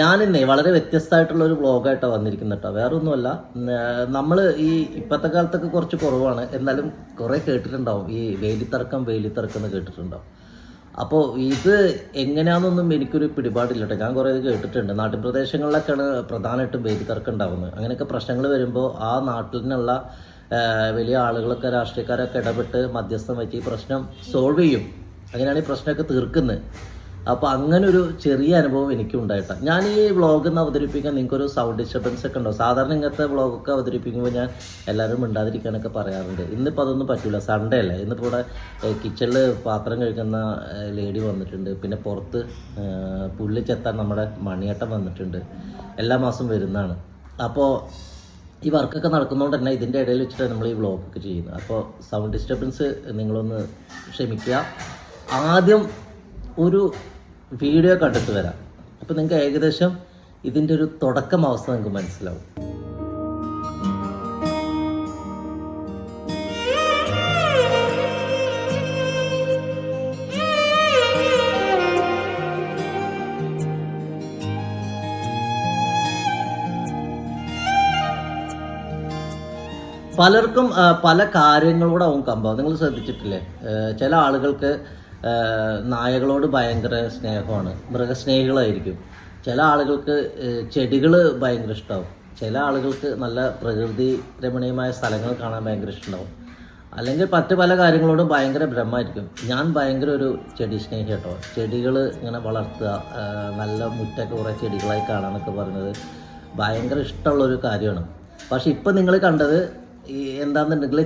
ഞാനിന്നേ വളരെ വ്യത്യസ്തമായിട്ടുള്ള ഒരു വ്ളോഗായിട്ടാണ് വന്നിരിക്കുന്നത് കേട്ടോ വേറെ ഒന്നുമല്ല നമ്മൾ ഈ ഇപ്പോഴത്തെ കാലത്തൊക്കെ കുറച്ച് കുറവാണ്. എന്നാലും കുറേ കേട്ടിട്ടുണ്ടാവും. ഈ വേലിത്തർക്കം വേലിത്തർക്കം എന്ന് കേട്ടിട്ടുണ്ടാവും. അപ്പോൾ ഇത് എങ്ങനെയാണെന്നൊന്നും എനിക്കൊരു പിടിപാടില്ല കേട്ടോ ഞാൻ കുറേ കേട്ടിട്ടുണ്ട്. നാട്ടിൻ പ്രദേശങ്ങളിലൊക്കെയാണ് പ്രധാനമായിട്ടും വേലിത്തർക്കം ഉണ്ടാകുന്നത് അങ്ങനെയൊക്കെ പ്രശ്നങ്ങൾ വരുമ്പോൾ ആ നാട്ടിൽ നിന്നുള്ള വലിയ ആളുകളൊക്കെ രാഷ്ട്രീയക്കാരൊക്കെ ഇടപെട്ട് മധ്യസ്ഥം വെച്ച് ഈ പ്രശ്നം സോൾവ് ചെയ്യും. അങ്ങനെയാണ് ഈ പ്രശ്നമൊക്കെ തീർക്കുന്നത്. അപ്പോൾ അങ്ങനെ ഒരു ചെറിയ അനുഭവം എനിക്കും ഉണ്ടായിട്ടാണ് ഞാൻ ഈ വ്ളോഗ് ഒന്ന് അവതരിപ്പിക്കാൻ നിങ്ങൾക്കൊരു സൗണ്ട് ഡിസ്റ്റർബൻസ് ഒക്കെ ഉണ്ടോ? സാധാരണ ഇങ്ങനത്തെ വ്ളോഗൊക്കെ അവതരിപ്പിക്കുമ്പോൾ ഞാൻ എല്ലാവരും മിണ്ടാതിരിക്കാനൊക്കെ പറയാറുണ്ട്. ഇന്നിപ്പോൾ അതൊന്നും പറ്റില്ല സൺഡേ അല്ലേ? ഇന്നിപ്പോൾ ഇവിടെ കിച്ചണിൽ പാത്രം കഴിക്കുന്ന ലേഡി വന്നിട്ടുണ്ട്. പിന്നെ പുറത്ത് പുള്ളി ചെത്താൻ നമ്മുടെ മണിയേട്ടൻ വന്നിട്ടുണ്ട്. എല്ലാ മാസം വരുന്നതാണ്. അപ്പോൾ ഈ വർക്കൊക്കെ നടക്കുന്നതുകൊണ്ട് തന്നെ ഇതിന്റെ ഇടയിൽ വെച്ചിട്ടാണ് നമ്മൾ ഈ വ്ളോഗൊക്കെ ചെയ്യുന്നത്. അപ്പോൾ സൗണ്ട് ഡിസ്റ്റർബൻസ് നിങ്ങളൊന്ന് ക്ഷമിക്കുക. ആദ്യം ഒരു വീഡിയോ കണ്ടിട്ട് വരാം. അപ്പോൾ നിങ്ങൾക്ക് ഏകദേശം ഇതിന്റെ ഒരു തുടക്കം അവസ്ഥ നിങ്ങൾക്ക് മനസ്സിലാവും. പലർക്കും പല കാര്യങ്ങളോട് അവൻ കമ്പം. നിങ്ങൾ ശ്രദ്ധിച്ചിട്ടില്ലേ? ചില ആളുകൾക്ക് നായകളോട് ഭയങ്കര സ്നേഹമാണ്. മൃഗസ്നേഹികളായിരിക്കും. ചില ആളുകൾക്ക് ചെടികൾ ഭയങ്കര ഇഷ്ടമാവും ചില ആളുകൾക്ക് നല്ല പ്രകൃതി രമണീയമായ സ്ഥലങ്ങൾ കാണാൻ ഭയങ്കര ഇഷ്ടമാവും അല്ലെങ്കിൽ മറ്റു പല കാര്യങ്ങളോടും ഭയങ്കര ഭ്രമമായിരിക്കും ഞാൻ ഭയങ്കര ഒരു ചെടി സ്നേഹി കേട്ടോ ചെടികൾ ഇങ്ങനെ വളർത്തുക നല്ല മുറ്റൊക്കെ കുറേ ചെടികളായി കാണാമെന്നൊക്കെ പറയുന്നത് ഭയങ്കര ഇഷ്ടമുള്ളൊരു കാര്യമാണ്. പക്ഷെ ഇപ്പം നിങ്ങൾ കണ്ടത് ഈ എന്താണെന്നുണ്ടെങ്കിൽ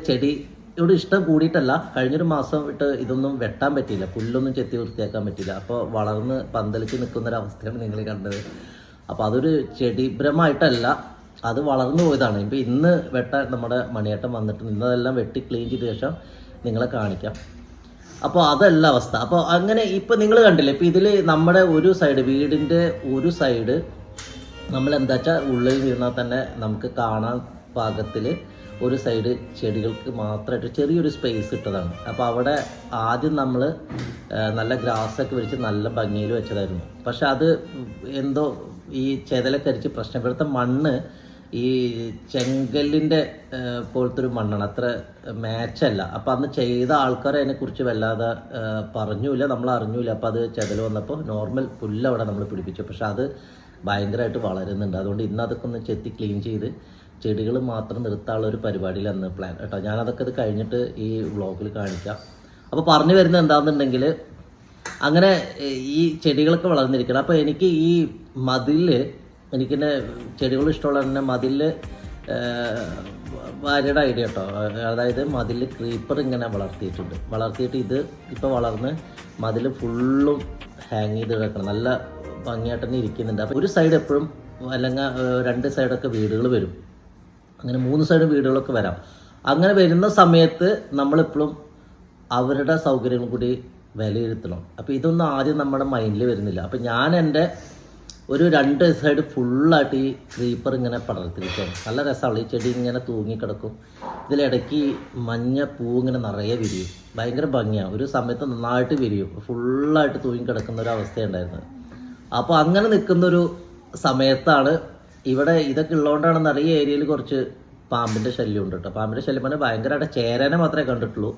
ചെടിയോട് ഇഷ്ടം കൂടിയിട്ടല്ല. കഴിഞ്ഞൊരു മാസം ഇട്ട് ഇതൊന്നും വെട്ടാൻ പറ്റിയില്ല. പുല്ലൊന്നും ചെത്തി വൃത്തിയാക്കാൻ പറ്റിയില്ല. അപ്പോൾ വളർന്ന് പന്തലിച്ച് നിൽക്കുന്ന ഒരു അവസ്ഥയാണ് നിങ്ങൾ കണ്ടത്. അപ്പോൾ അതൊരു ചെടി ഭ്രമമായിട്ടല്ല അത് വളർന്നു പോയതാണ്. ഇപ്പം ഇന്ന് വെട്ടാൻ നമ്മുടെ മണിയേട്ടൻ വന്നിട്ട് ഇന്നതെല്ലാം വെട്ടി ക്ലീൻ ചെയ്ത ശേഷം നിങ്ങളെ കാണിക്കാം. അപ്പോൾ അതല്ല അവസ്ഥ. അപ്പോൾ അങ്ങനെ ഇപ്പോൾ നിങ്ങൾ കണ്ടില്ലേ ഇപ്പം ഇതിൽ നമ്മുടെ ഒരു സൈഡ് വീടിന്റെ ഒരു സൈഡ് നമ്മൾ എന്താ വെച്ചാൽ ഉള്ളിൽ ഇരുന്നാൽ തന്നെ നമുക്ക് കാണാൻ പാകത്തിൽ ഒരു സൈഡ് ചെടികൾക്ക് മാത്രമായിട്ട് ചെറിയൊരു സ്പേസ് ഇട്ടതാണ്. അപ്പോൾ അവിടെ ആദ്യം നമ്മൾ നല്ല ഗ്രാസൊക്കെ വിരിച്ച് നല്ല ഭംഗിയിൽ വെച്ചതായിരുന്നു. പക്ഷെ അത് എന്തോ ഈ ചെതലൊക്കെ അരിച്ച് പ്രശ്നം ഇവിടുത്തെ മണ്ണ് ഈ ചെങ്കല്ലിന്റെ പോലത്തെ ഒരു മണ്ണാണ്. അത്ര മാച്ചല്ല അപ്പം അന്ന് ചെയ്ത ആൾക്കാർ അതിനെക്കുറിച്ച് വല്ലാതെ പറഞ്ഞൂല നമ്മൾ അറിഞ്ഞൂല അപ്പോൾ അത് ചെതൽ വന്നപ്പോൾ നോർമൽ പുല്ല് അവിടെ നമ്മൾ പിടിപ്പിച്ചു. പക്ഷെ അത് ഭയങ്കരമായിട്ട് വളരുന്നുണ്ട്. അതുകൊണ്ട് ഇന്ന് അതൊക്കെ ഒന്ന് ചെത്തി ക്ലീൻ ചെയ്ത് ചെടികൾ മാത്രം നിർത്താനുള്ള ഒരു പരിപാടിയിൽ അന്ന് പ്ലാൻ കേട്ടോ ഞാനതൊക്കെ ഇത് കഴിഞ്ഞിട്ട് ഈ വ്ളോഗിൽ കാണിക്കാം. അപ്പോൾ പറഞ്ഞു വരുന്നത് എന്താണെന്നുണ്ടെങ്കിൽ അങ്ങനെ ഈ ചെടികളൊക്കെ വളർന്നിരിക്കണം. അപ്പോൾ എനിക്ക് ഈ മതിൽ എനിക്കെന്നെ ചെടികൾ ഇഷ്ടമുള്ള തന്നെ മതിൽ ഭാര്യയുടെ ഐഡിയ കേട്ടോ. അതായത് മതിൽ ക്രീപ്പർ ഇങ്ങനെ വളർത്തിയിട്ടുണ്ട്. വളർത്തിയിട്ട് ഇത് ഇപ്പോൾ വളർന്ന് മതിൽ ഫുള്ളും ഹാങ് ചെയ്ത് കിടക്കണം നല്ല ഭംഗിയായിട്ട് തന്നെ ഇരിക്കുന്നുണ്ട്. അപ്പോൾ ഒരു സൈഡ് എപ്പോഴും അല്ലെങ്കിൽ രണ്ട് സൈഡൊക്കെ വീടുകൾ വരും. അങ്ങനെ മൂന്ന് സൈഡ് വീടുകളൊക്കെ വരാം. അങ്ങനെ വരുന്ന സമയത്ത് നമ്മളെപ്പോഴും അവരുടെ സൗകര്യങ്ങൾ കൂടി വിലയിരുത്തണം. അപ്പോൾ ഇതൊന്നും ആദ്യം നമ്മുടെ മൈൻഡിൽ വരുന്നില്ല. അപ്പോൾ ഞാൻ എന്റെ ഒരു രണ്ട് സൈഡ് ഫുള്ളായിട്ട് ഈ ക്രീപ്പർ ഇങ്ങനെ പടർത്തിരിക്കുകയാണ് നല്ല രസമാണ്. ഈ ചെടി ഇങ്ങനെ തൂങ്ങിക്കിടക്കും. ഇതിലിടയ്ക്ക് മഞ്ഞ പൂ ഇങ്ങനെ നിറയെ വിരിയും. ഭയങ്കര ഭംഗിയാണ്. ഒരു സമയത്ത് നന്നായിട്ട് വിരിയും. ഫുള്ളായിട്ട് തൂങ്ങിക്കിടക്കുന്ന ഒരു അവസ്ഥയുണ്ടായിരുന്നത് അപ്പോൾ അങ്ങനെ നിൽക്കുന്നൊരു സമയത്താണ് ഇവിടെ ഇതൊക്കെ ഉള്ളതുകൊണ്ടാണെന്ന് അറിയ ഏരിയയിൽ കുറച്ച് പാമ്പിന്റെ ശല്യം ഉണ്ട് കേട്ടോ. പാമ്പിന്റെ ശല്യം പറഞ്ഞാൽ ഭയങ്കരമായിട്ട് ചേരാനെ മാത്രമേ കണ്ടിട്ടുള്ളൂ.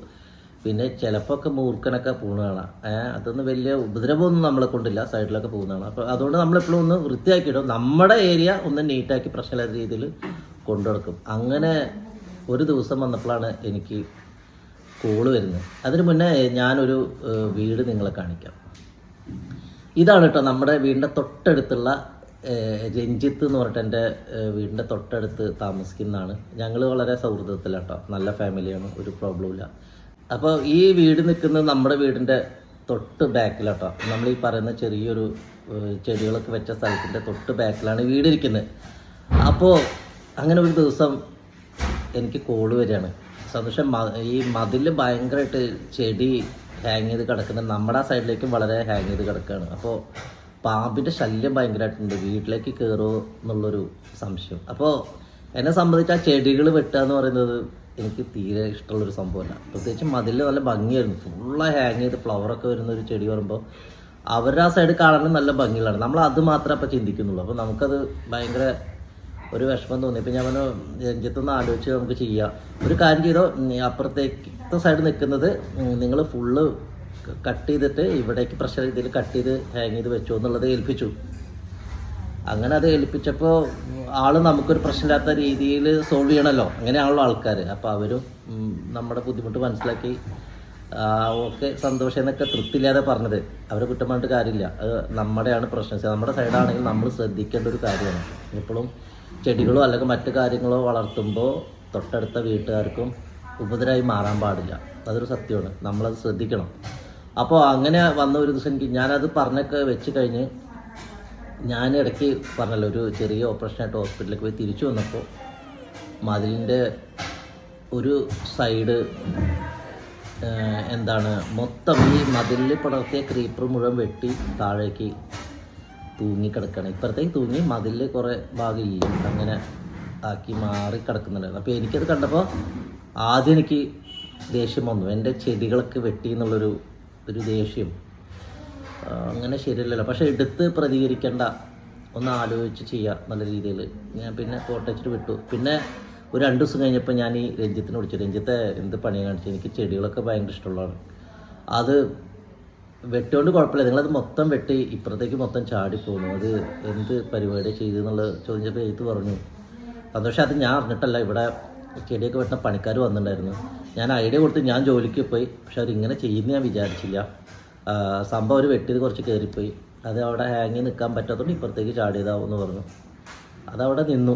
പിന്നെ ചിലപ്പോൾ ഒക്കെ മൂർഖനൊക്കെ പൂണ് കാണാം. ഏഹ് അതൊന്നും വലിയ ഉപദ്രവമൊന്നും നമ്മളെ കൊണ്ടില്ല സൈഡിലൊക്കെ പോകുന്നതാണ് അപ്പോൾ അതുകൊണ്ട് നമ്മളെപ്പോഴും ഒന്ന് വൃത്തിയാക്കിയിടും നമ്മുടെ ഏരിയ ഒന്ന് നീറ്റാക്കി പ്രശ്നമില്ലാത്ത രീതിയിൽ കൊണ്ടുനടക്കും. അങ്ങനെ ഒരു ദിവസം വന്നപ്പോഴാണ് എനിക്ക് കോൾ വരുന്നത്. അതിന് മുന്നേ ഞാനൊരു വീട് നിങ്ങളെ കാണിക്കാം. ഇതാണ് കേട്ടോ നമ്മുടെ വീടിന്റെ തൊട്ടടുത്തുള്ള രഞ്ജിത്ത് എന്ന് പറഞ്ഞിട്ട് എന്റെ വീടിന്റെ തൊട്ടടുത്ത് താമസിക്കുന്നതാണ്. ഞങ്ങൾ വളരെ സൗഹൃദത്തിലാണ് കേട്ടോ നല്ല ഫാമിലിയാണ് ഒരു പ്രോബ്ലം ഇല്ല അപ്പോൾ ഈ വീട് നിൽക്കുന്നത് നമ്മുടെ വീടിന്റെ തൊട്ട് ബാക്കിലാട്ടോ. നമ്മൾ ഈ പറയുന്ന ചെറിയൊരു ചെടികളൊക്കെ വെച്ച സ്ഥലത്തിന്റെ തൊട്ട് ബാക്കിലാണ് വീട് ഇരിക്കുന്നത്. അപ്പോൾ അങ്ങനെ ഒരു ദിവസം എനിക്ക് കോൾ വരികയാണ്. സന്തോഷം ഈ മതിൽ ഭയങ്കരമായിട്ട് ചെടി ഹാങ് ചെയ്ത് കിടക്കുന്നത് നമ്മുടെ ആ സൈഡിലേക്കും വളരെ ഹാങ് ചെയ്ത് കിടക്കുകയാണ്. അപ്പോൾ പാമ്പിന്റെ ശല്യം ഭയങ്കരമായിട്ടുണ്ട് വീട്ടിലേക്ക് കയറുമോ എന്നുള്ളൊരു സംശയം. അപ്പോൾ എന്നെ സംബന്ധിച്ച് ആ ചെടികൾ വെട്ടുക എന്ന് പറയുന്നത് എനിക്ക് തീരെ ഇഷ്ടമുള്ളൊരു സംഭവമല്ല. പ്രത്യേകിച്ച് മതിൽ നല്ല ഭംഗിയായിരുന്നു. ഫുള്ള് ഹാങ് ചെയ്ത് ഫ്ലവറൊക്കെ വരുന്ന ഒരു ചെടി പറയുമ്പോൾ അവരുടെ ആ സൈഡ് കാണാനും നല്ല ഭംഗിയുള്ളതാണ്. നമ്മൾ അത് മാത്രമേ അപ്പം ചിന്തിക്കുന്നുള്ളൂ. അപ്പോൾ നമുക്കത് ഭയങ്കര ഒരു വിഷമം തോന്നി. ഇപ്പം ഞാൻ പറഞ്ഞു രഞ്ജിത്തൊന്ന് ആലോചിച്ച് നമുക്ക് ചെയ്യാം. ഒരു കാര്യം ചെയ്തോ അപ്പുറത്തേക്ക് സൈഡ് നിൽക്കുന്നത് നിങ്ങൾ ഫുള്ള് കട്ട് ചെയ്തിട്ട് ഇവിടേക്ക് പ്രഷർ രീതിയിൽ കട്ട് ചെയ്ത് ഹാങ് ചെയ്ത് വെച്ചു എന്നുള്ളത് ഏൽപ്പിച്ചു. അങ്ങനെ അത് ഏൽപ്പിച്ചപ്പോൾ ആൾ നമുക്കൊരു പ്രശ്നമില്ലാത്ത രീതിയിൽ സോൾവ് ചെയ്യണമല്ലോ അങ്ങനെയാണല്ലോ ആൾക്കാർ അപ്പോൾ അവരും നമ്മുടെ ബുദ്ധിമുട്ട് മനസ്സിലാക്കി ഓക്കെ സന്തോഷം എന്നൊക്കെ തൃപ്തിയില്ലാതെ പറഞ്ഞത്. അവരെ കുറ്റം പറഞ്ഞിട്ട് കാര്യമില്ല. അത് നമ്മുടെയാണ് പ്രശ്നം. നമ്മുടെ സൈഡാണെങ്കിൽ നമ്മൾ ശ്രദ്ധിക്കേണ്ട ഒരു കാര്യമാണ്. എപ്പോഴും ചെടികളോ അല്ലെങ്കിൽ മറ്റു കാര്യങ്ങളോ വളർത്തുമ്പോൾ തൊട്ടടുത്ത വീട്ടുകാർക്കും ഉപദ്രവമായി മാറാൻ പാടില്ല. അതൊരു സത്യമാണ്. നമ്മളത് ശ്രദ്ധിക്കണം. അപ്പോൾ അങ്ങനെ വന്ന ഒരു ദിവസം എനിക്ക് ഞാനത് പറഞ്ഞൊക്കെ വെച്ച് കഴിഞ്ഞ് ഞാൻ ഇടയ്ക്ക് പറഞ്ഞല്ലോ ഒരു ചെറിയ ഓപ്പറേഷനായിട്ട് ഹോസ്പിറ്റലിലേക്ക് പോയി തിരിച്ചു വന്നപ്പോൾ മതിലിന്റെ ഒരു സൈഡ് എന്താണ് മൊത്തം ഈ മതിലിൽ പടർത്തിയ ക്രീപ്പർ മുഴുവൻ വെട്ടി താഴേക്ക് തൂങ്ങി കിടക്കുകയാണ് ഇപ്പുറത്തേക്ക് തൂങ്ങി മതിലിൽ കുറേ ഭാഗം ഇല്ല? അങ്ങനെ ആക്കി മാറി കിടക്കുന്നുണ്ടായിരുന്നു അപ്പോൾ എനിക്കത് കണ്ടപ്പോൾ ആദ്യം എനിക്ക് ദേഷ്യം വന്നു. എന്റെ ചെടികളൊക്കെ വെട്ടി എന്നുള്ളൊരു ഒരു ദേഷ്യം. അങ്ങനെ ശരിയല്ലല്ലോ. പക്ഷെ എടുത്ത് പ്രതികരിക്കേണ്ട. ഒന്ന് ആലോചിച്ച് ചെയ്യാം നല്ല രീതിയിൽ. ഞാൻ പിന്നെ കോട്ടച്ചിട്ട് വിട്ടു. പിന്നെ ഒരു രണ്ട് ദിവസം കഴിഞ്ഞപ്പോൾ ഞാൻ ഈ രഞ്ജിത്തിനെ വിളിച്ചു. രഞ്ജിത്തെ എന്ത് പണി കാണിച്ചു എനിക്ക് ചെടികളൊക്കെ ഭയങ്കര ഇഷ്ടമുള്ളതാണ്. അത് വെട്ടുകൊണ്ട് കുഴപ്പമില്ല. നിങ്ങളത് മൊത്തം വെട്ടി ഇപ്പുറത്തേക്ക് മൊത്തം ചാടിപ്പോകുന്നു അത് എന്ത് പരിപാടി ചെയ്തു എന്നുള്ളത് ചോദിച്ചപ്പോൾ എഴുത്ത് പറഞ്ഞു. സന്തോഷം. അത് ഞാൻ അറിഞ്ഞിട്ടല്ല. ഇവിടെ ചെടിയൊക്കെ വെട്ടുന്ന പണിക്കാർ വന്നിട്ടുണ്ടായിരുന്നു. ഞാൻ ഐഡിയ കൊടുത്ത് ഞാൻ ജോലിക്ക് പോയി. പക്ഷെ അവരിങ്ങനെ ചെയ്യുമെന്ന് ഞാൻ വിചാരിച്ചില്ല. സംഭവം അവർ വെട്ടിയത് കുറച്ച് കയറിപ്പോയി. അത് അവിടെ ഹാങ്ങി നിൽക്കാൻ പറ്റാത്തതുകൊണ്ട് ഇപ്പുറത്തേക്ക് ചാടിയതാവും എന്ന് പറഞ്ഞു. അതവിടെ നിന്നു.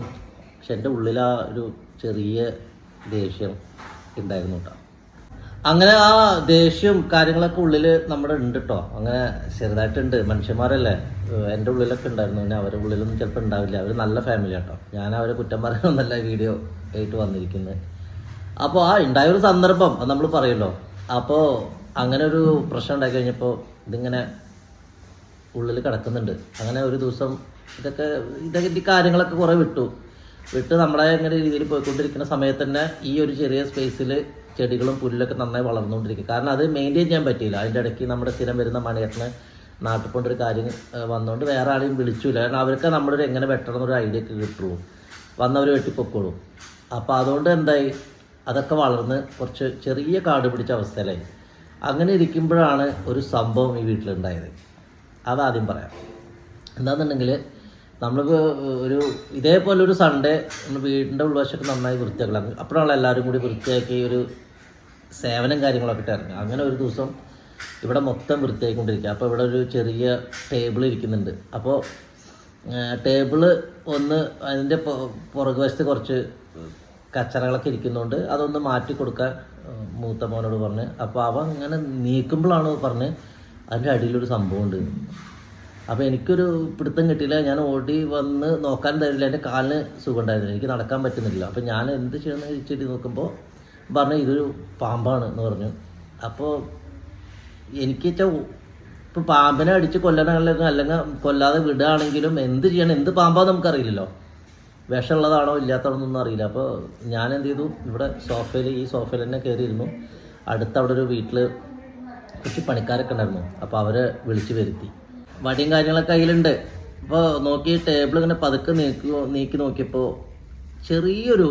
പക്ഷെ എന്റെ ഉള്ളിൽ ആ ഒരു ചെറിയ ദേഷ്യം ഉണ്ടായിരുന്നു കേട്ടോ. അങ്ങനെ ആ ദേഷ്യം കാര്യങ്ങളൊക്കെ ഉള്ളിൽ നമ്മുടെ ഉണ്ട് കേട്ടോ. അങ്ങനെ ചെറുതായിട്ടുണ്ട്. മനുഷ്യന്മാരല്ലേ? എന്റെ ഉള്ളിലൊക്കെ ഉണ്ടായിരുന്നു. പിന്നെ അവരുടെ ഉള്ളിലൊന്നും ചിലപ്പോൾ ഉണ്ടാവില്ല. അവർ നല്ല ഫാമിലി കേട്ടോ. ഞാൻ അവരെ കുറ്റം പറയാനൊന്നല്ല വീഡിയോ ആയിട്ട് വന്നിരിക്കുന്നത് അപ്പോൾ ആ ഉണ്ടായ ഒരു സന്ദർഭം അത് നമ്മൾ പറയുമല്ലോ അപ്പോൾ അങ്ങനെ ഒരു പ്രശ്നം ഉണ്ടായി കഴിഞ്ഞപ്പോൾ ഇതിങ്ങനെ ഉള്ളിൽ കിടക്കുന്നുണ്ട്. അങ്ങനെ ഒരു ദിവസം ഇതൊക്കെ ഇതൊക്കെ ഈ കാര്യങ്ങളൊക്കെ കുറേ വിട്ടു. വിട്ട് നമ്മളെ ഇങ്ങനെ രീതിയിൽ പോയിക്കൊണ്ടിരിക്കുന്ന സമയത്ത് തന്നെ ഈ ഒരു ചെറിയ സ്പേസിൽ ചെടികളും പുല്ലൊക്കെ നന്നായി വളർന്നുകൊണ്ടിരിക്കും. കാരണം അത് മെയിന്റെയിൻ ചെയ്യാൻ പറ്റിയില്ല. അതിന്റെ ഇടയ്ക്ക് നമ്മുടെ സ്ഥിരം വരുന്ന മണിയേട്ടന് നാട്ടിൽ കൊണ്ടൊരു കാര്യം വന്നുകൊണ്ട് വേറെ ആരെയും വിളിച്ചില്ല കാരണം അവർക്ക് നമ്മളൊരു എങ്ങനെ വെട്ടണം എന്നൊരു ഐഡിയ ഒക്കെ കിട്ടുള്ളൂ. വന്നവർ വെട്ടിപ്പൊക്കോളും. അപ്പോൾ അതുകൊണ്ട് എന്തായി? അതൊക്കെ വളർന്ന് കുറച്ച് ചെറിയ കാട് പിടിച്ച അവസ്ഥയിലായി. അങ്ങനെ ഇരിക്കുമ്പോഴാണ് ഒരു സംഭവം ഈ വീട്ടിലുണ്ടായത്. അതാദ്യം പറയാം. എന്താണെന്നുണ്ടെങ്കിൽ നമ്മളിപ്പോൾ ഒരു ഇതേപോലെ ഒരു സൺഡേ വീടിന്റെ ഉൾവശമൊക്കെ നന്നായി വൃത്തിയാക്കണം അപ്പോഴാണ് എല്ലാവരും കൂടി വൃത്തിയാക്കി ഒരു സേവനം കാര്യങ്ങളൊക്കെ ഇട്ടിറങ്ങുക അങ്ങനെ ഒരു ദിവസം ഇവിടെ മൊത്തം വൃത്തിയായിക്കൊണ്ടിരിക്കുക. അപ്പോൾ ഇവിടെ ഒരു ചെറിയ ടേബിൾ ഇരിക്കുന്നുണ്ട്. അപ്പോൾ ടേബിൾ ഒന്ന് അതിന്റെ പുറകു വശത്ത് കുറച്ച് കച്ചറകളൊക്കെ ഇരിക്കുന്നതുകൊണ്ട് അതൊന്ന് മാറ്റി കൊടുക്കാൻ മൂത്ത മോനോട് പറഞ്ഞ്. അപ്പോൾ അവ ഇങ്ങനെ നീക്കുമ്പോഴാണ് പറഞ്ഞ് അതിന്റെ അടിയിലൊരു സംഭവം ഉണ്ട് അപ്പോൾ എനിക്കൊരു പിടുത്തം കിട്ടിയില്ല. ഞാൻ ഓടി വന്ന് നോക്കാൻ തരില്ല. എന്റെ കാലിന് സുഖം ഉണ്ടായിരുന്നു എനിക്ക് നടക്കാൻ പറ്റുന്നില്ല. അപ്പോൾ ഞാൻ എന്ത് ചെയ്യണമെന്ന് ചോദിച്ചിട്ട് നോക്കുമ്പോൾ പറഞ്ഞു ഇതൊരു പാമ്പാണ് എന്ന് പറഞ്ഞു. അപ്പോൾ എനിക്ക് വെച്ചാൽ ഇപ്പോൾ പാമ്പിനെ അടിച്ച് കൊല്ലണമെങ്കിൽ അല്ലെങ്കിൽ കൊല്ലാതെ വിടുകയാണെങ്കിലും എന്ത് ചെയ്യണം എന്ത് പാമ്പാന്ന് നമുക്കറിയില്ലല്ലോ. വിഷമുള്ളതാണോ ഇല്ലാത്തതാണോ ഒന്നും അറിയില്ല. അപ്പോൾ ഞാൻ എന്ത് ചെയ്തു? ഇവിടെ സോഫയിൽ ഈ സോഫയിൽ തന്നെ കയറിയിരുന്നു. അടുത്ത അവിടെ ഒരു വീട്ടിൽ കുറച്ച് പണിക്കാരൊക്കെ ഉണ്ടായിരുന്നു. അപ്പോൾ അവരെ വിളിച്ചു വരുത്തി. വടിയും കാര്യങ്ങളൊക്കെ കയ്യിലുണ്ട്. അപ്പോൾ നോക്കി ടേബിൾ ഇങ്ങനെ പതുക്കെ നീക്കി നീക്കി നോക്കിയപ്പോൾ ചെറിയൊരു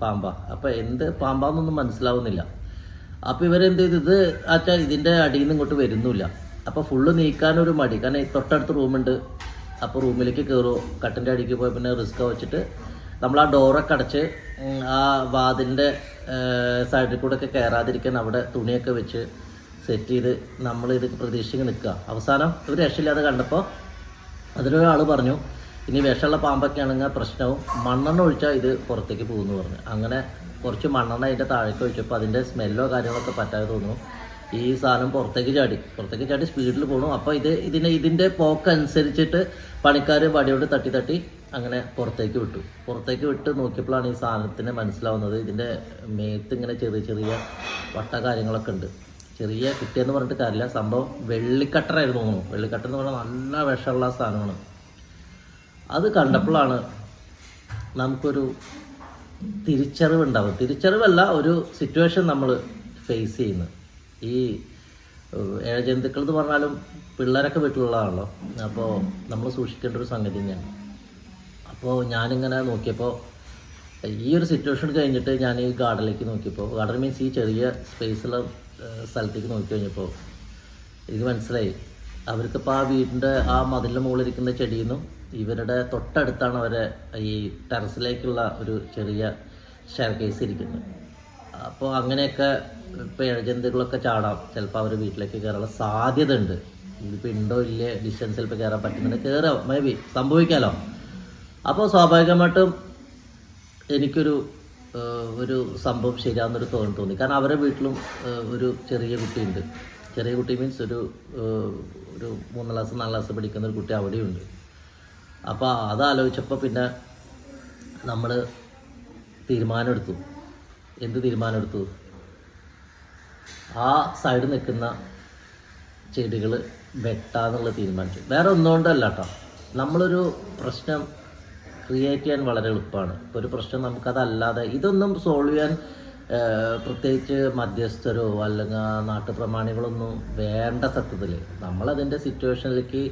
പാമ്പ. അപ്പോൾ എന്ത് പാമ്പാന്നൊന്നും മനസ്സിലാവുന്നില്ല. അപ്പോൾ ഇവരെന്ത് ചെയ്തു? ഇത് ആച്ചാ ഇതിന്റെ അടിയിൽ നിന്ന് ഇങ്ങോട്ട് വരുന്നില്ല. അപ്പോൾ ഫുള്ള് നീക്കാനൊരു മടി. കാരണം തൊട്ടടുത്ത് റൂമുണ്ട് അപ്പോൾ റൂമിലേക്ക് കയറുമോ കട്ടിന്റെ അടിക്ക് പോയി പിന്നെ റിസ്ക് വെച്ചിട്ട് നമ്മൾ ആ ഡോറൊക്കെ അടച്ച് ആ വാതിലിന്റെ സൈഡിൽ കൂടെ ഒക്കെ കയറാതിരിക്കാൻ അവിടെ തുണിയൊക്കെ വെച്ച് സെറ്റ് ചെയ്ത് നമ്മൾ ഇത് പ്രതീക്ഷിച്ച് നിൽക്കുക. അവസാനം ഒരു രക്ഷയില്ലാതെ കണ്ടപ്പോൾ അതിലൊരാൾ പറഞ്ഞു ഇനി വിഷമുള്ള പാമ്പൊക്കെ ആണെങ്കിൽ പ്രശ്നവും. മണ്ണെണ്ണ ഒഴിച്ചാൽ ഇത് പുറത്തേക്ക് പോകുമെന്ന് പറഞ്ഞു. അങ്ങനെ കുറച്ച് മണ്ണെണ്ണ അതിന്റെ താഴേക്ക് ഒഴിച്ചപ്പോൾ അതിന്റെ സ്മെല്ലോ കാര്യങ്ങളൊക്കെ പറ്റാതെ തോന്നുന്നു. ഈ സാധനം പുറത്തേക്ക് ചാടി. പുറത്തേക്ക് ചാടി സ്പീഡിൽ പോകണം അപ്പോൾ ഇത് ഇതിനെ ഇതിന്റെ പോക്കനുസരിച്ചിട്ട് പണിക്കാർ വടിയോട് തട്ടി തട്ടി അങ്ങനെ പുറത്തേക്ക് വിട്ടു. പുറത്തേക്ക് വിട്ട് നോക്കിയപ്പോഴാണ് ഈ സാധനത്തിന് മനസ്സിലാവുന്നത്. ഇതിന്റെ മേത്ത് ഇങ്ങനെ ചെറിയ ചെറിയ വട്ട കാര്യങ്ങളൊക്കെ ഉണ്ട്. ചെറിയ കിട്ടിയെന്ന് പറഞ്ഞിട്ട് കാര്യമില്ല. സംഭവം വെള്ളിക്കട്ടറായിരുന്നു തോന്നുന്നു. വെള്ളിക്കട്ട എന്ന് പറഞ്ഞാൽ നല്ല വിഷമുള്ള സാധനമാണ്. അത് കണ്ടപ്പോഴാണ് നമുക്കൊരു തിരിച്ചറിവ് ഉണ്ടാവും തിരിച്ചറിവല്ല ഒരു സിറ്റുവേഷൻ നമ്മൾ ഫേസ് ചെയ്യുന്നത്. ഈ ഏഴജന്തുക്കൾ എന്ന് പറഞ്ഞാലും പിള്ളേരൊക്കെ വീട്ടിലുള്ളതാണല്ലോ. അപ്പോൾ നമ്മൾ സൂക്ഷിക്കേണ്ട ഒരു സംഗതി തന്നെയാണ്. അപ്പോൾ ഞാനിങ്ങനെ നോക്കിയപ്പോൾ ഈ ഒരു സിറ്റുവേഷൻ കഴിഞ്ഞിട്ട് ഞാൻ ഈ ഗാർഡനിലേക്ക് നോക്കിയപ്പോൾ ഗാർഡൻ മീൻസ് ഈ ചെറിയ സ്പേസുള്ള സ്ഥലത്തേക്ക് നോക്കി കഴിഞ്ഞപ്പോൾ ഇത് മനസ്സിലായി. അവർക്കിപ്പോൾ ആ വീടിന്റെ ആ മതിലിന്റെ മുകളിലിരിക്കുന്ന ചെടിയിൽ നിന്നും ഇവരുടെ തൊട്ടടുത്താണ് അവരെ ഈ ടെറസിലേക്കുള്ള ഒരു ചെറിയ ഷെയർ കേസ് ഇരിക്കുന്നത്. അപ്പോൾ അങ്ങനെയൊക്കെ ഇപ്പോൾ ഇഴജന്തുക്കളൊക്കെ ചാടാം. ചിലപ്പോൾ അവർ വീട്ടിലേക്ക് കയറാനുള്ള സാധ്യത ഉണ്ട് ഇതിപ്പോൾ ഉണ്ടോ ഇല്ലേ ഡിസ്റ്റൻസ് ചിലപ്പോൾ കയറാൻ പറ്റുന്നുണ്ട്. കയറാം മേ ബി സംഭവിക്കാമല്ലോ അപ്പോൾ സ്വാഭാവികമായിട്ടും എനിക്കൊരു ഒരു സംഭവം ശരിയാണെന്നൊരു തോന്നി തോന്നി. കാരണം അവരുടെ വീട്ടിലും ഒരു ചെറിയ കുട്ടിയുണ്ട്. ചെറിയ കുട്ടി മീൻസ് ഒരു ഒരു മൂന്നാം ക്ലാസ് നാലാം ക്ലാസ് പഠിക്കുന്ന ഒരു കുട്ടി അവിടെയുണ്ട്. അപ്പോൾ അത് ആലോചിച്ചപ്പോൾ പിന്നെ നമ്മൾ തീരുമാനമെടുത്തു. എന്ത് തീരുമാനമെടുത്തു? ആ സൈഡ് നിൽക്കുന്ന ചെടികൾ വെട്ടാന്നുള്ള തീരുമാനിച്ചു. വേറെ ഒന്നുകൊണ്ടല്ല കേട്ടോ നമ്മളൊരു പ്രശ്നം ക്രിയേറ്റ് ചെയ്യാൻ വളരെ എളുപ്പമാണ്. ഇപ്പോൾ ഒരു പ്രശ്നം നമുക്കതല്ലാതെ ഇതൊന്നും സോൾവ് ചെയ്യാൻ പ്രത്യേകിച്ച് മധ്യസ്ഥരോ അല്ലെങ്കിൽ നാട്ടുപ്രമാണികളൊന്നും വേണ്ട സത്യത്തിൽ നമ്മളതിന്റെ സിറ്റുവേഷനിലേക്ക്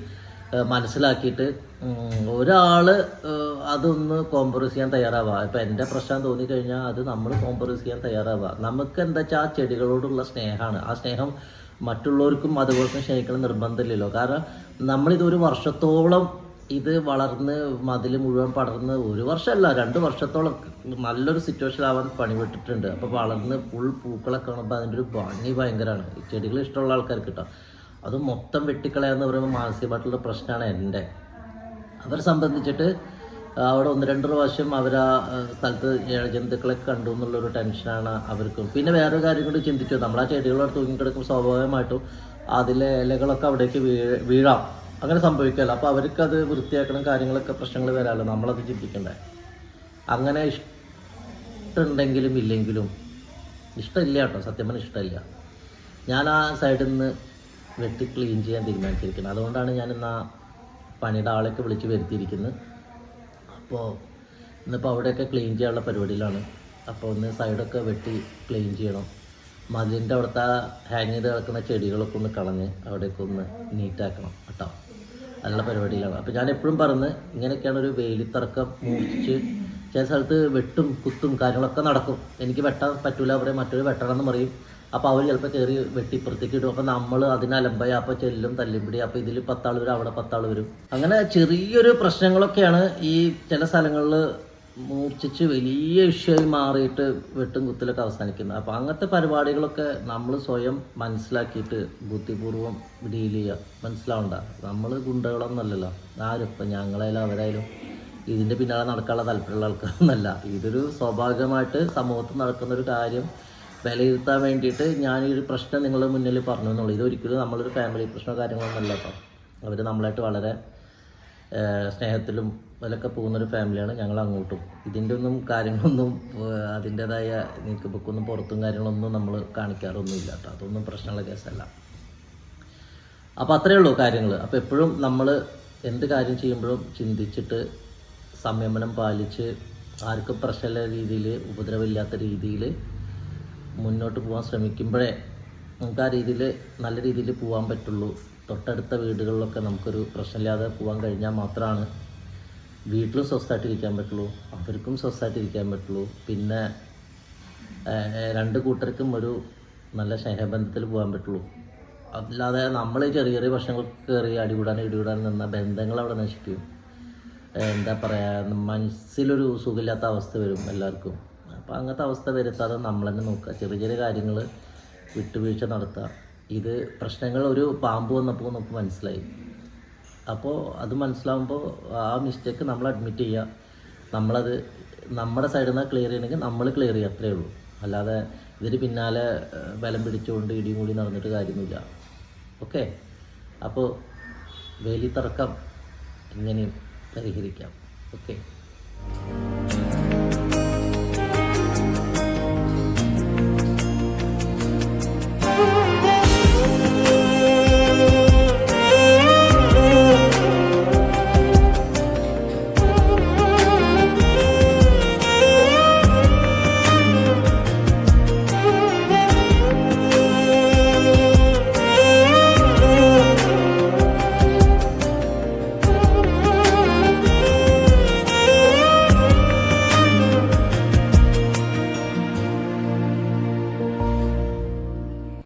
മനസ്സിലാക്കിയിട്ട് ഒരാൾ അതൊന്ന് കോംപ്രമൈസ് ചെയ്യാൻ തയ്യാറാവുക ഇപ്പം എന്റെ പ്രശ്നം തോന്നിക്കഴിഞ്ഞാൽ അത് നമ്മൾ കോംപ്രമൈസ് ചെയ്യാൻ തയ്യാറാവുക നമുക്ക് എന്താ വെച്ചാൽ ആ ചെടികളോടുള്ള സ്നേഹമാണ് ആ സ്നേഹം മറ്റുള്ളവർക്കും അതുപോലെ തന്നെ സ്നേഹിക്കണം നിർബന്ധമില്ലല്ലോ. കാരണം നമ്മളിത് ഒരു വർഷത്തോളം ഇത് വളർന്ന് മതിൽ മുഴുവൻ പടർന്ന് ഒരു വർഷമല്ല രണ്ട് വർഷത്തോളം നല്ലൊരു സിറ്റുവേഷൻ ആവാൻ പണിപെട്ടിട്ടുണ്ട് അപ്പോൾ വളർന്ന് ഫുൾ പൂക്കളൊക്കെ കാണുമ്പോൾ അതിന്റെ ഒരു ഭംഗി ഭയങ്കരമാണ് ചെടികൾ ഇഷ്ടമുള്ള ആൾക്കാർക്ക് കിട്ടാം അത് മൊത്തം വെട്ടിക്കളയാന്ന് പറയുമ്പോൾ മാനസികമായിട്ടുള്ള പ്രശ്നമാണ് എന്റെ. അവരെ സംബന്ധിച്ചിട്ട് അവിടെ ഒന്ന് രണ്ട് പ്രാവശ്യം അവർ ആ സ്ഥലത്ത് ജന്തുക്കളെ കണ്ടു എന്നുള്ളൊരു ടെൻഷനാണ് അവർക്കും. പിന്നെ വേറെ കാര്യം കൂടി ചിന്തിച്ചു നമ്മൾ ആ ചെടികളോട് തൂങ്ങിക്കിടക്കും സ്വാഭാവികമായിട്ടും അതിലെ ഇലകളൊക്കെ അവിടേക്ക് വീഴാം. അങ്ങനെ സംഭവിക്കല്ലോ അപ്പോൾ അവർക്കത് വൃത്തിയാക്കണം കാര്യങ്ങളൊക്കെ പ്രശ്നങ്ങൾ വരാമല്ലോ നമ്മളത് ചിന്തിക്കണ്ടേ. അങ്ങനെ ഇഷ്ടമുണ്ടെങ്കിലും ഇല്ലെങ്കിലും ഇഷ്ടമില്ല കേട്ടോ സത്യം പറഞ്ഞാൽ ഇഷ്ടമില്ല. ഞാൻ ആ സൈഡിൽ നിന്ന് വെട്ടി ക്ലീൻ ചെയ്യാൻ തീരുമാനിച്ചിരിക്കുന്നത്. അതുകൊണ്ടാണ് ഞാൻ ഇന്ന് ആ പണിയുടെ ആളെയൊക്കെ വിളിച്ച് വരുത്തിയിരിക്കുന്നത്. അപ്പോൾ ഇന്നിപ്പോൾ അവിടെയൊക്കെ ക്ലീൻ ചെയ്യാനുള്ള പരിപാടിയിലാണ്. അപ്പോൾ ഒന്ന് സൈഡൊക്കെ വെട്ടി ക്ലീൻ ചെയ്യണം. മതിലിന്റെ അവിടുത്തെ ഹാങ് ചെയ്ത് കിടക്കുന്ന ചെടികളൊക്കെ ഒന്ന് കളഞ്ഞ് അവിടെയൊക്കെ ഒന്ന് നീറ്റാക്കണം കേട്ടോ. അതിനുള്ള പരിപാടിയിലാണ്. അപ്പോൾ ഞാൻ എപ്പോഴും പറഞ്ഞ് ഇങ്ങനെയൊക്കെയാണ് ഒരു വേലിത്തറക്കം മൂർച്ചിച്ച് ചില സ്ഥലത്ത് വെട്ടും കുത്തും കാര്യങ്ങളൊക്കെ നടക്കും. എനിക്ക് വെട്ടാൻ പറ്റൂല അവരെ മറ്റൊരു വെട്ടണമെന്ന് പറയും. അപ്പോൾ അവർ ചിലപ്പോൾ കയറി വെട്ടിപ്പുറത്തേക്ക് ഇടും. അപ്പോൾ നമ്മൾ അതിന് അലമ്പായി അപ്പോൾ ചെല്ലും തല്ലിപ്പിടി അപ്പോൾ ഇതിൽ പത്താൾ വരും അവിടെ പത്താൾ വരും. അങ്ങനെ ചെറിയൊരു പ്രശ്നങ്ങളൊക്കെയാണ് ഈ ചില സ്ഥലങ്ങളിൽ മൂർച്ഛിച്ച് വലിയ വിഷയമായി മാറിയിട്ട് വെട്ടും കുത്തലൊക്കെ അവസാനിക്കുന്നത്. അപ്പോൾ അങ്ങനത്തെ പരിപാടികളൊക്കെ നമ്മൾ സ്വയം മനസ്സിലാക്കിയിട്ട് ബുദ്ധിപൂർവം ഡീൽ ചെയ്യുക. മനസ്സിലാവണ്ട. നമ്മൾ ഗുണ്ടകളൊന്നുമല്ലല്ലോ. ആരും ഇപ്പം ഞങ്ങളായാലും അവരായാലും ഇതിന്റെ പിന്നാലെ നടക്കാനുള്ള താല്പര്യമുള്ള ആൾക്കാരൊന്നല്ല ഇതൊരു സ്വാഭാവികമായിട്ട് സമൂഹത്തിൽ നടക്കുന്ന ഒരു കാര്യം. വിലയിരുത്താൻ വേണ്ടിയിട്ട് ഞാൻ ഈ ഒരു പ്രശ്നം നിങ്ങളുടെ മുന്നിൽ പറഞ്ഞു എന്നുള്ളൂ. ഇതൊരിക്കലും നമ്മളൊരു ഫാമിലി പ്രശ്നമോ കാര്യങ്ങളൊന്നുമല്ല കേട്ടോ. അവർ നമ്മളായിട്ട് വളരെ സ്നേഹത്തിലും അതിലൊക്കെ പോകുന്നൊരു ഫാമിലിയാണ് ഞങ്ങൾ അങ്ങോട്ടും. ഇതിന്റെ ഒന്നും കാര്യങ്ങളൊന്നും അതിന്റേതായ നീക്ക് ബുക്കൊന്നും പുറത്തും കാര്യങ്ങളൊന്നും നമ്മൾ കാണിക്കാറൊന്നുമില്ല കേട്ടോ. അതൊന്നും പ്രശ്നമുള്ള കേസല്ല. അപ്പോൾ അത്രയേ ഉള്ളൂ കാര്യങ്ങൾ അപ്പോൾ എപ്പോഴും നമ്മൾ എന്ത് കാര്യം ചെയ്യുമ്പോഴും ചിന്തിച്ചിട്ട് സംയമനം പാലിച്ച് ആർക്കും പ്രശ്നമില്ല രീതിയിൽ ഉപദ്രവമില്ലാത്ത രീതിയിൽ മുന്നോട്ട് പോകാൻ ശ്രമിക്കുമ്പോഴേ നമുക്ക് ആ രീതിയിൽ നല്ല രീതിയിൽ പോകാൻ പറ്റുള്ളൂ. തൊട്ടടുത്ത വീടുകളിലൊക്കെ നമുക്കൊരു പ്രശ്നമില്ലാതെ പോകാൻ കഴിഞ്ഞാൽ മാത്രമാണ് വീട്ടിലും സ്വസ്ഥമായിട്ട് ഇരിക്കാൻ പറ്റുള്ളൂ അവർക്കും സ്വസ്ഥമായിട്ട് ഇരിക്കാൻ പറ്റുള്ളൂ. പിന്നെ രണ്ട് കൂട്ടർക്കും ഒരു നല്ല സ്നേഹബന്ധത്തിൽ പോകാൻ പറ്റുള്ളൂ. അല്ലാതെ നമ്മൾ ചെറിയ ചെറിയ പ്രശ്നങ്ങൾ കയറി അടികൂടാനും ഇടികൂടാനും നിന്ന ബന്ധങ്ങൾ അവിടെ നശിക്കും എന്താ പറയുക മനസ്സിലൊരു സുഖമില്ലാത്ത അവസ്ഥ വരും എല്ലാവർക്കും. അപ്പോൾ അങ്ങനത്തെ അവസ്ഥ വരുത്താതെ നമ്മൾ തന്നെ നോക്കുക. ചെറിയ ചെറിയ കാര്യങ്ങൾ വിട്ടുവീഴ്ച നടത്തുക. ഇത് പ്രശ്നങ്ങൾ ഒരു പാമ്പ് വന്നപ്പോൾ നമുക്ക് മനസ്സിലായി. അപ്പോൾ അത് മനസ്സിലാവുമ്പോൾ ആ മിസ്റ്റേക്ക് നമ്മൾ അഡ്മിറ്റ് ചെയ്യുക. നമ്മളത് നമ്മുടെ സൈഡിൽ നിന്ന് ക്ലിയർ ചെയ്യണമെങ്കിൽ നമ്മൾ ക്ലിയർ ചെയ്യുക അത്രയേ ഉള്ളൂ. അല്ലാതെ ഇതിന് പിന്നാലെ ബലം പിടിച്ചുകൊണ്ട് ഇടിയും കൂടി നടന്നിട്ട് കാര്യമൊന്നുമില്ല. ഓക്കെ അപ്പോൾ വേലി തർക്കം എങ്ങനെയും പരിഹരിക്കാം. ഓക്കെ